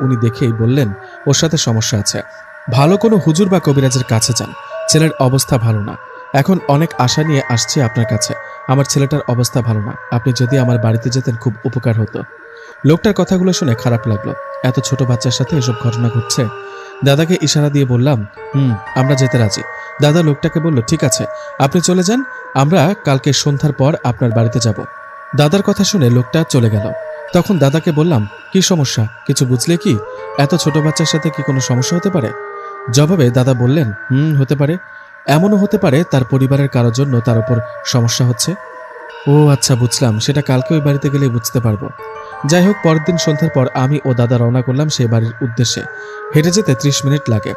উনি দেখেই বললেন, ওর সাথে সমস্যা আছে। ভালো কোনো হুজুর বা কবিরাজের কাছে যান। ছেলের অবস্থা ভালো না। এখন অনেক আশা নিয়ে আসছি আপনার কাছে। আমার ছেলেটার অবস্থা ভালো না। আপনি যদি আমার বাড়িতে যেতেন খুব উপকার হতো। লোকটার কথাগুলো শুনে খারাপ লাগল। এত ছোট বাচ্চার সাথে এসব ঘটনা ঘটছে? দাদাকে ইশারা দিয়ে বললাম, হুম, আমরা যেতে রাজি। দাদা লোকটাকে বলল, ঠিক আছে, আপনি চলে যান। আমরা কালকে সন্ধ্যার পর আপনার বাড়িতে যাব। দাদার কথা শুনে লোকটা চলে গেল। তখন দাদাকে বললাম, কি সমস্যা? কিছু বুঝলে কি? এত ছোট বাচ্চার সাথে কি কোনো সমস্যা হতে পারে? জবাবে দাদা বললেন, হুম, হতে পারে। এমনও হতে পারে তার পরিবারের কারোর জন্য তার উপর সমস্যা হচ্ছে। ও আচ্ছা বুঝলাম। সেটা কালকে ওই বাড়িতে গেলে বুঝতে পারব। যাই হোক, পরের দিন সন্ধ্যার পর আমি ও দাদা রওনা করলাম সেই বাড়ির উদ্দেশ্যে। হেঁটে যেতে ত্রিশ মিনিট লাগে।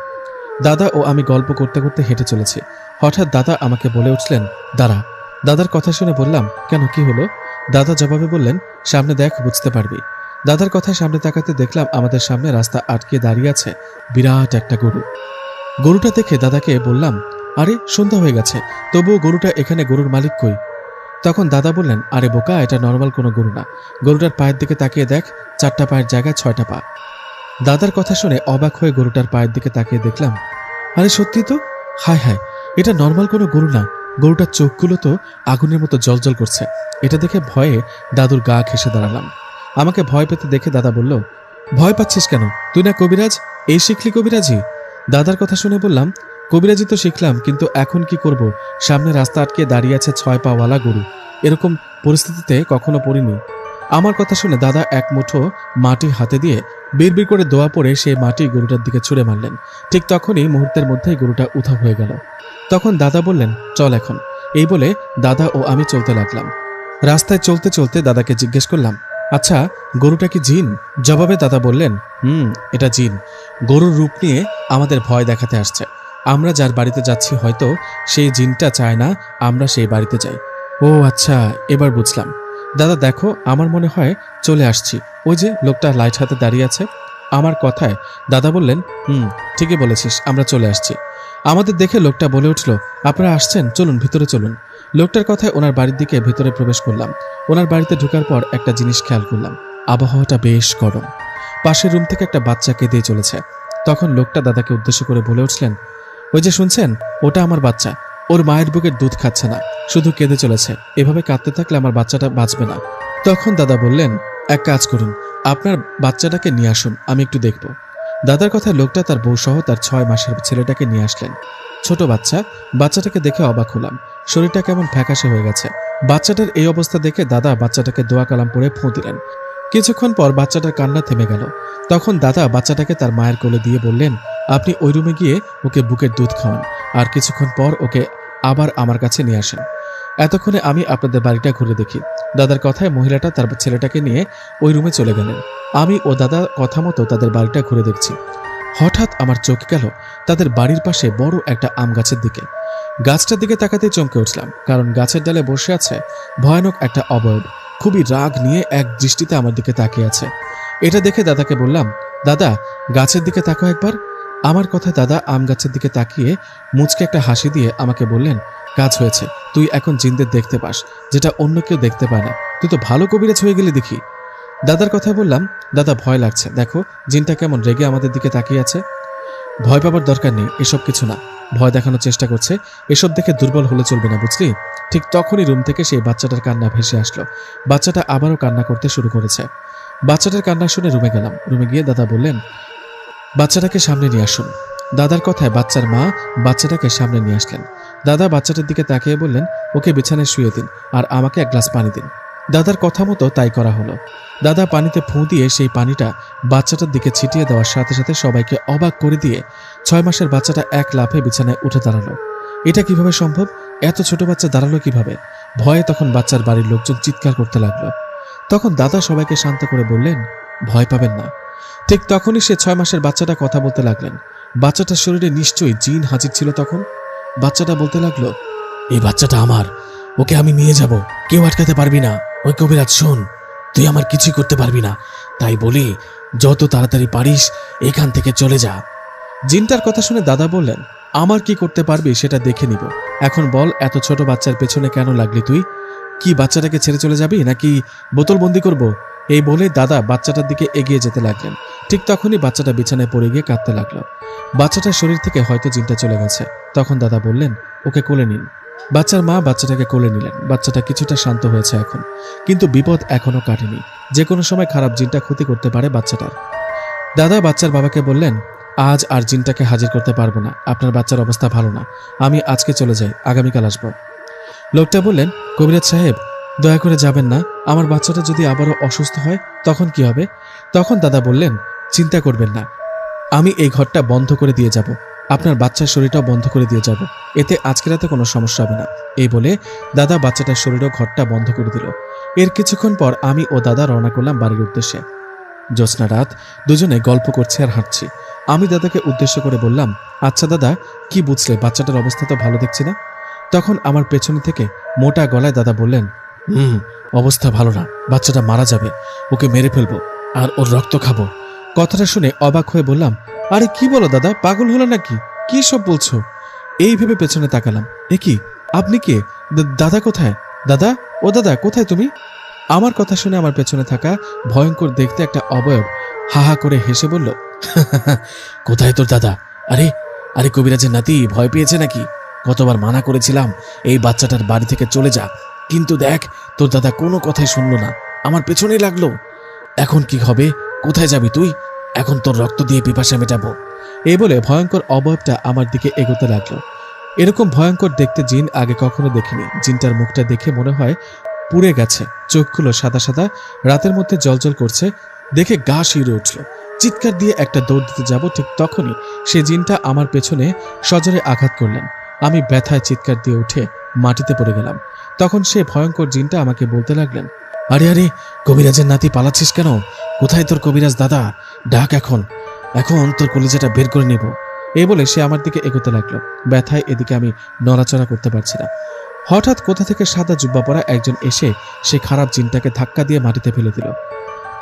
দাদা ও আমি গল্প করতে করতে হেঁটে চলেছি। হঠাৎ দাদা আমাকে বলে উঠলেন, দাঁড়া। দাদার কথা শুনে বললাম, কেন, কি হলো? দাদা জবাবে বললেন, সামনে দেখ, বুঝতে পারবি। দাদার কথা সামনে তাকাতে দেখলাম আমাদের সামনে রাস্তা আটকে দাঁড়িয়ে আছে বিরাট একটা গরু। গরুটা দেখে দাদাকে বললাম, আরে, সন্ধ্যা হয়ে গেছে, তবুও গরুটা এখানে গরুর মালিক কই? তখন দাদা বললেন, আরে বোকা, এটা নর্মাল কোনো গরু না। গরুটার পায়ের দিকে তাকিয়ে দেখ, চারটা পায়ের জায়গায় ছয়টা পা। দাদার কথা শুনে অবাক হয়ে গরুটার পায়ের দিকে তাকিয়ে দেখলাম, আরে, সত্যি তো? হায় হায়, এটা নর্মাল কোনো গরু না। গরুটার চোখগুলো তো আগুনের মতো জলজল করছে। এটা দেখে ভয়ে দাদুর গা ঘেসে দাঁড়ালাম। আমাকে ভয় পেতে দেখে দাদা বলল, ভয় পাচ্ছিস কেন? তুই না কবিরাজ? এই শিখলি কবিরাজি দাদার কথা শুনে বললাম কবিরাজি তো শিখলাম, কিন্তু এখন কি করব? সামনে রাস্তা আটকে দাঁড়িয়ে আছে ছয় পাওয়ালা গরু। এরকম পরিস্থিতিতে কখনো পড়িনি। আমার কথা শুনে দাদা এক মুঠো মাটি হাতে দিয়ে বিড়বিড় করে দোয়া পড়ে সেই মাটি গরুটার দিকে ছুঁড়ে মারলেন। ঠিক তখনই মুহূর্তের মধ্যেই গরুটা উধাও হয়ে গেল। তখন দাদা বললেন, চল এখন। এই বলে দাদা ও আমি চলতে লাগলাম। রাস্তায় চলতে চলতে দাদাকে জিজ্ঞেস করলাম আচ্ছা গরুটা কি জিন? জবাবে দাদা বললেন, হুম, এটা জিন। গরুর রূপ নিয়ে আমাদের ভয় দেখাতে আসছে। আমরা যার বাড়িতে যাচ্ছি হয়তো সেই জিনটা চায় না, আমরা সেই বাড়িতে যাই। ও আচ্ছা এবার বুঝলাম। দাদা, দেখো, আমার মনে হয় চলে আসছি। ওই যে লোকটা লাইট হাতে দাঁড়িয়ে আছে, আমার কথায় দাদা বললেন, হুম, ঠিকই বলেছিস, আমরা চলে আসছি। আমাদের দেখে লোকটা বলে উঠল, আপনারা আসছেন, চলুন, ভিতরে চলুন। লোকটার কথায় ওনার বাড়ির দিকে ভিতরে প্রবেশ করলাম। ওনার বাড়িতে ঢোকার পর একটা জিনিস খেয়াল করলাম, আবহাওয়াটা বেশ গরম। পাশের রুম থেকে একটা বাচ্চা কেঁদে চলেছে। তখন লোকটা দাদাকে উদ্দেশ্য করে বলে উঠলেন, ওই যে শুনছেন, ওটা আমার বাচ্চা। ওর মায়ের বুকের দুধ খাচ্ছে না, শুধু কেঁদে চলেছে। এভাবে কাঁদতে থাকলে আমার বাচ্চাটা বাঁচবে না। তখন দাদা বললেন, এক কাজ করুন, আপনার বাচ্চাটাকে নিয়ে আসুন, আমি একটু দেখব। দাদার কথায় লোকটা তার বউ সহ তার ছয় মাসের ছেলেটাকে নিয়ে আসলেন। ছোট বাচ্চা, বাচ্চাটাকে দেখে অবাক হলাম। শরীরটা কেমন ফ্যাকাশে হয়ে গেছে। বাচ্চাটার এই অবস্থা দেখে দাদা বাচ্চাটাকে দোয়া কালাম পরে ফোঁ দিলেন। কিছুক্ষণ পর বাচ্চাটার কান্না থেমে গেল। তখন দাদা বাচ্চাটাকে তার মায়ের কোলে দিয়ে বললেন, আপনি ওই রুমে গিয়ে ওকে বুকের দুধ খাওয়ান। আর কিছুক্ষণ পর ওকে আবার আমার কাছে নিয়ে আসেন। এতক্ষণে আমি আপনাদের বাড়িটা ঘুরে দেখি। দাদার কথায় মহিলাটা তার ছেলেটাকে নিয়ে ওই রুমে চলে গেলেন। আমি ও দাদা কথা মতো তাদের বাড়িটা ঘুরে দেখছি। হঠাৎ আমার চোখ গেল তাদের বাড়ির পাশে বড় একটা আম গাছের দিকে। গাছটার দিকে তাকাতে চমকে উঠলাম, কারণ গাছের ডালে বসে আছে ভয়ানক একটা অবয়ব। খুবই রাগ নিয়ে এক দৃষ্টিতে আমার দিকে তাকিয়ে আছে। এটা দেখে দাদাকে বললাম, দাদা, গাছের দিকে তাকো একবার। আমার কথা দাদা আম গাছের দিকে তাকিয়ে মুচকে একটা হাসি দিয়ে আমাকে বললেন, কাজ হয়েছে। তুই এখন জিনদের দেখতে পাস, যেটা অন্য কেউ দেখতে পায় না। তুই তো ভালো কবিরাজ হয়ে গেলি দেখি। দাদার কথা বললাম, দাদা, ভয় লাগছে। দেখো, জিনটা কেমন রেগে আমাদের দিকে তাকিয়ে আছে? ভয় পাবার দরকার নেই, এসব কিছু না। ভয় দেখানোর চেষ্টা করছে। এসব দেখে দুর্বল হলে চলবে না, বুঝলি? ঠিক তখনই রুম থেকে সেই বাচ্চাটার কান্না ভেসে আসলো। বাচ্চাটা আবারও কান্না করতে শুরু করেছে। বাচ্চাটার কান্না শুনে রুমে গেলাম। রুমে গিয়ে দাদা বললেন বাচ্চাটাকে সামনে নিয়ে আসুন। দাদার কথায় বাচ্চার মা বাচ্চাটাকে সামনে নিয়ে আসলেন। দাদা বাচ্চাটার দিকে তাকিয়ে বললেন, ওকে বিছানায় শুয়ে দিন আর আমাকে এক গ্লাস পানি দিন। দাদার কথা মতো তাই করা হলো। দাদা পানিতে ফুঁ দিয়ে সেই পানিটা বাচ্চাটার দিকে ছিটিয়ে দেওয়ার সাথে সাথে সবাইকে অবাক করে দিয়ে ছয় মাসের বাচ্চাটা এক লাফে বিছানায় উঠে দাঁড়াল। এটা কীভাবে সম্ভব? এত ছোট বাচ্চা দাঁড়াল কীভাবে? ভয়ে তখন বাচ্চার বাড়ির লোকজন চিৎকার করতে লাগল। তখন দাদা সবাইকে শান্ত করে বললেন, ভয় পাবেন না। ঠিক তখনই সে ছয় মাসের বাচ্চাটা কথা বলতে লাগলেন। বাচ্চাটার শরীরে নিশ্চয়ই জিন হাজির ছিল তখন। বাচ্চাটা বলতে লাগল, এই বাচ্চাটা আমার, ওকে আমি নিয়ে যাব, কেউ আটকাতে পারবি না। ওই কবিরাজ, শোন, তুই আমার কিছুই করতে পারবি না। তাই বলি, যত তাড়াতাড়ি পারিস, এখান থেকে চলে যা। জিনটার কথা শুনে দাদা বললেন, আমার কি করতে পারবি সেটা দেখে নিব। এখন বল, এত ছোট বাচ্চার পেছনে কেন লাগলি তুই? কি বাচ্চাটাকে ছেড়ে চলে যাবি নাকি বোতলবন্দি করব? এই বলে দাদা বাচ্চাটার দিকে এগিয়ে যেতে লাগলেন। ঠিক তখনই বাচ্চাটা বিছানায় পড়ে গিয়ে কাঁদতে লাগল। বাচ্চাটার শরীর থেকে হয়তো জিনটা চলে গেছে। তখন দাদা বললেন, ওকে কোলে নিন। বাচ্চার মা বাচ্চাটাকে কোলে নিলেন। বাচ্চাটা কিছুটা শান্ত হয়েছে এখন। কিন্তু বিপদ এখনও কাটেনি। যে কোনো সময় খারাপ জিনটা ক্ষতি করতে পারে বাচ্চাটার। দাদা বাচ্চার বাবাকে বললেন, আজ আর জিনটাকে হাজির করতে পারব না। আপনার বাচ্চার অবস্থা ভালো না। আমি আজকে চলে যাই। আগামীকাল আসব। লোকটা বললেন, কবিরাজ সাহেব, দয়া করে যাবেন না। আমার বাচ্চাটা যদি আবারও অসুস্থ হয়, তখন কি হবে? তখন দাদা বললেন, চিন্তা করবেন না। আমি এই ঘরটা বন্ধ করে দিয়ে যাব। আপনার বাচ্চার শরীরটাও বন্ধ করে দিয়ে যাব। এতে আজকে রাতে কোনো সমস্যা হবে না। এই বলে দাদা বাচ্চাটার শরীরও ঘরটা বন্ধ করে দিল। এর কিছুক্ষণ পর আমি ও দাদা রওনা করলাম বাড়ির উদ্দেশ্যে। জ্যোৎস্না রাত, দুজনে গল্প করছে আর হাঁটছি। আমি দাদাকে উদ্দেশ্য করে বললাম আচ্ছা দাদা, কি বুঝলে? বাচ্চাটার অবস্থা তো ভালো দেখছি না? তখন আমার পেছনে থেকে মোটা গলায় দাদা বললেন, হুম অবস্থা ভালো না। বাচ্চাটা মারা যাবে। ওকে মেরে ফেলব আর ওর রক্ত খাব। কথাটা শুনে অবাক হয়ে বললাম, আরে কি বলো দাদা, পাগল হলো নাকি? কি সব বলছো? এই ভেবে পেছনে তাকালাম। এ কি? আপনি কে? দাদা কোথায়? দাদা? ও দাদা, কোথায় তুমি? আমার কথা শুনে আমার পেছনে থাকা ভয়ঙ্কর দেখতে একটা অবয়ব হা হা করে হেসে বলল, কোথায় তোর দাদা? আরে আরে কবিরাজের নাতি, ভয় পেয়েছে নাকি? কতবার মানা করেছিলাম, এই বাচ্চাটার বাড়ি থেকে চলে যা কিন্তু দেখ, তোর দাদা কোনো কথাই শুনলো না। আমার পেছনেই লাগল। এখন কি হবে? কোথায় যাবি তুই? এখন তোর রক্ত দিয়ে পিপাসা মেটাবো। এই বলে ভয়ঙ্কর অবয়বটা আমার দিকে এগোতে লাগল। এরকম ভয়ঙ্কর দেখতে জিন আগে কখনো দেখিনি। জিনটার মুখটা দেখে মনে হয় পুড়ে গেছে। চোখগুলো সাদা সাদা, রাতের মধ্যে জলজল করছে। দেখে গা শিউরে উঠল। চিৎকার দিয়ে একটা দৌড় দিতে যাব ঠিক তখনই সে জিনটা আমার পেছনে সজরে আঘাত করলেন। আমি ব্যথায় চিৎকার দিয়ে উঠে মাটিতে পড়ে গেলাম। তখন সে ভয়ঙ্কর জিনটা আমাকে বলতে লাগলেন, আরে আরে, কবিরাজের নাতি পালাচ্ছিস কেন? কোথায় তোর কবিরাজ দাদা? ডাক এখন। এখন তোর কলিজাটা বের করে নেব। এই বলে সে আমার দিকে এগোতে লাগল। ব্যথায় এদিকে আমি নড়াচড়া করতে পারছি না। হঠাৎ কোথা থেকে সাদা জুব্বা পরা একজন এসে সে খারাপ জিনটাকে ধাক্কা দিয়ে মাটিতে ফেলে দিল।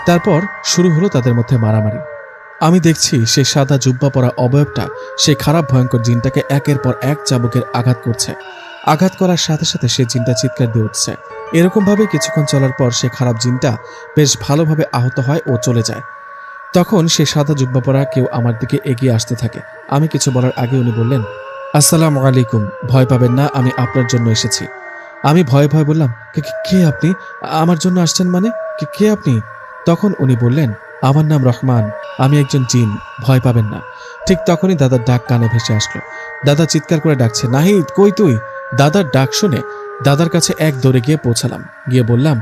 তারপর শুরু হলো তাদের মধ্যে মারামারি। আমি দেখছি সে সাদা জুব্বা পরা অবয়বটা, সে খারাপ ভয়ঙ্কর জিনটাকে একের পর এক চাবুকের আঘাত করছে। আঘাত করার সাথে সাথে সে জিনটা চিৎকার দিয়ে উঠছে। এরকম ভাবে কিছুক্ষণ চলার পর সে খারাপ জিনটা বেশ ভালোভাবে আহত হয় ও চলে যায়। তখন সে সাদা জুব্বা পরা কেউ আমার দিকে এগিয়ে আসতে থাকে। আমি কিছু বলার আগে উনি বললেন, আসসালামু আলাইকুম, ভয় পাবেন না, আমি আপনার জন্য এসেছি। আমি ভয়ে ভয়ে বললাম "কে- আপনি? আমার জন্য আসছেন মানে? "কে- কে আপনি? তখন উনি বললেন আমার নাম রহমান, আমি একজন জিন, ভয় পাবেন না। ঠিক তখনই দাদার ডাক কানে ভেসে আসলো। দাদা চিৎকার করে ডাকছে, নাহিদ, কই তুই? দাদার ডাক শুনে দাদার কাছে এক দৌড়ে গিয়ে পৌঁছালাম। গিয়ে বললাম,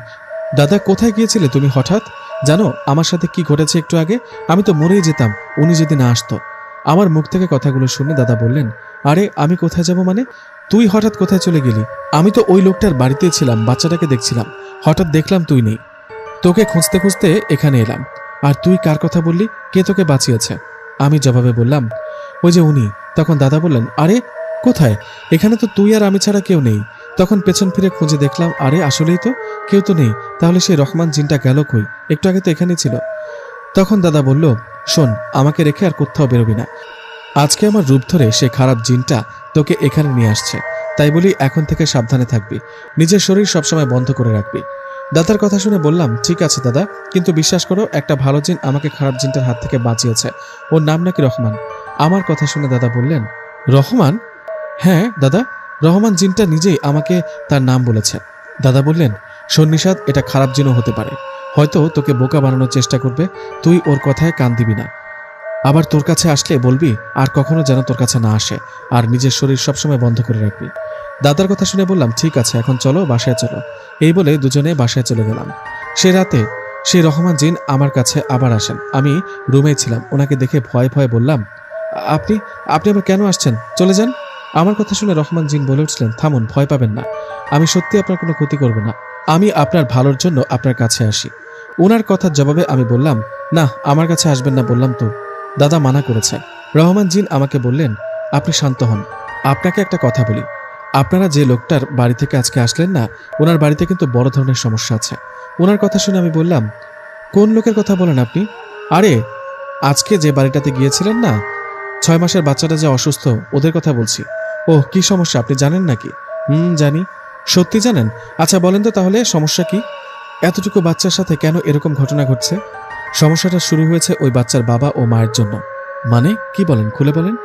দাদা, কোথায় গিয়েছিলে তুমি হঠাৎ? জানো, আমার সাথে কি ঘটেছে একটু আগে? আমি তো মরেই যেতাম, উনি যদি না আসতো। আমার মুখ থেকে কথাগুলো শুনে দাদা বললেন, আরে, আমি কোথায় যাব মানে? তুই হঠাৎ কোথায় চলে গেলি? আমি তো ওই লোকটার বাড়িতেই ছিলাম, বাচ্চাটাকে দেখছিলাম। হঠাৎ দেখলাম তুই নেই। তোকে খুঁজতে খুঁজতে এখানে এলাম। আর তুই কার কথা বললি? কে তোকে বাঁচিয়েছে? আমি জবাবে বললাম, ওই যে উনি। তখন দাদা বললেন, আরে, কোথায়? এখানে তো তুই আর আমি ছাড়া কেউ নেই। তখন পেছন ফিরে খুঁজে দেখলাম, আরে, আসলেই তো, কেউ তো নেই। তাহলে সেই রহমান জিনটা গেল কই? একটু আগে তো এখানেই ছিল। তখন দাদা বলল, শোন, আমাকে রেখে আর কোথাও বেরোবি না। আজকে আমার রূপ ধরে সে খারাপ জিনটা তোকে এখানে নিয়ে আসছে। তাই বলি এখন থেকে সাবধানে থাকবি। নিজের শরীর সবসময় বন্ধ করে রাখবি। দাদার কথা শুনে বললাম, ঠিক আছে দাদা, কিন্তু বিশ্বাস করো, একটা ভালো জিন আমাকে খারাপ জিনটার হাত থেকে বাঁচিয়েছে। ওর নাম নাকি রহমান? আমার কথা শুনে দাদা বললেন, রহমান? হ্যাঁ দাদা, রহমান জিনটা নিজেই আমাকে তার নাম বলেছে। দাদা বললেন, সন্নিষাদ, এটা খারাপ জিনও হতে পারে। হয়তো তোকে বোকা বানানোর চেষ্টা করবে, তুই ওর কথায় কান দিবি না। আবার তোর কাছে আসলে বলবি, আর কখনো যেন তোর কাছে না আসে, আর নিজের শরীর সবসময় বন্ধ করে রাখবি। দাদার কথা শুনে বললাম, ঠিক আছে, এখন চলো, বাসায় চলো। এই বলে দুজনে বাসায় চলে গেলাম। সে রাতে সেই রহমান জিন আমার কাছে আবার আসেন। আমি রুমে ছিলাম। ওনাকে দেখে ভয় ভয়ে বললাম, আপনি আপনি আবার কেন আসছেন? চলে যান। আমার কথা শুনে রহমান জিন বলে উঠছিলেন থামুন, ভয় পাবেন না। আমি সত্যি আপনার কোনো ক্ষতি করব না। আমি আপনার ভালোর জন্য আপনার কাছে আসি। ওনার কথার জবাবে আমি বললাম, না, আমার কাছে আসবেন না, বললাম তো। দাদা মানা করেছে রহমান জিন আমাকে বললেন, আপনি শান্ত হন। আপনাকে একটা কথা বলি। আপনারা যে লোকটার বাড়ি থেকে আজকে আসলেন না, ওনার বাড়িতে কিন্তু বড় ধরনের সমস্যা আছে। ওনার কথা শুনে আমি বললাম, কোন লোকের কথা বলেন আপনি? আরে, আজকে যে বাড়িটাতে গিয়েছিলেন না, ছয় মাসের বাচ্চাটা যে অসুস্থ, ওদের কথা বলছি। ও কি সমস্যা, আপনি জানেন নাকি? হুম, জানি। সত্যি জানেন? আচ্ছা বলেন তো তাহলে, সমস্যা কি? এতটুকু বাচ্চার সাথে কেন এরকম ঘটনা ঘটছে? সমস্যাটা শুরু হয়েছে ওই বাচ্চার বাবা ও মায়ের জন্য। মানে কি বলেন, খুলে বলেন।